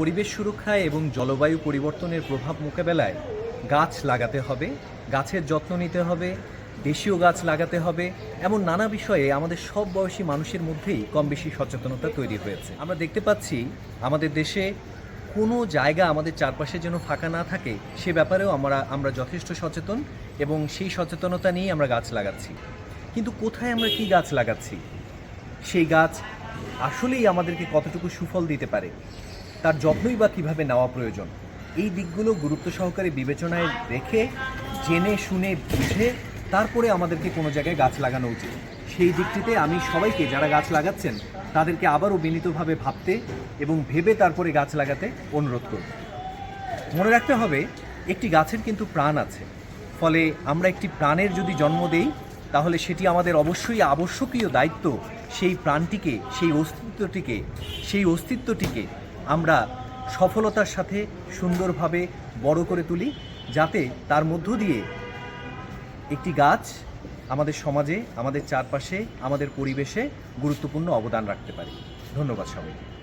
পরিবেশ সুরক্ষায় এবং জলবায়ু পরিবর্তনের প্রভাব মোকাবেলায় গাছ লাগাতে হবে, গাছের যত্ন নিতে হবে, দেশীয় গাছ লাগাতে হবে, এমন নানা বিষয়ে আমাদের সব বয়সী মানুষের মধ্যেই কম বেশি সচেতনতা তৈরি হয়েছে। আমরা দেখতে পাচ্ছি আমাদের দেশে কোনো জায়গা আমাদের চারপাশে যেন ফাঁকা না থাকে, সে ব্যাপারেও আমরা আমরা যথেষ্ট সচেতন এবং সেই সচেতনতা নিয়েই আমরা গাছ লাগাচ্ছি। কিন্তু কোথায় আমরা কি গাছ লাগাচ্ছি? সেই গাছ আসলেই আমাদেরকে কতটুকু সুফল দিতে পারে? তার যত্নই বা কীভাবে নেওয়া প্রয়োজন? এই দিকগুলো গুরুত্ব সহকারে বিবেচনায় রেখে, জেনে, শুনে, বুঝে তারপরে আমাদেরকে কোনো জায়গায় গাছ লাগানো উচিত। সেই দিকটিতে আমি সবাইকে যারা গাছ লাগাচ্ছেন, তাদেরকে আবারও বিনীতভাবে ভাবতে এবং ভেবে তারপরে গাছ লাগাতে অনুরোধ করব। মনে রাখতে হবে, একটি গাছের কিন্তু প্রাণ আছে। ফলে আমরা একটি প্রাণের যদি জন্ম দেই, তাহলে সেটি আমাদের অবশ্যই আবশ্যকীয় দায়িত্ব সেই প্রাণটিকে, সেই অস্তিত্বটিকে সেই অস্তিত্বটিকে আমরা সফলতার সাথে সুন্দরভাবে বড় করে তুলি, যাতে তার মধ্য দিয়ে একটি গাছ আমাদের সমাজে, আমাদের চারপাশে, আমাদের পরিবেশে গুরুত্বপূর্ণ অবদান রাখতে পারি। ধন্যবাদ সবাইকে।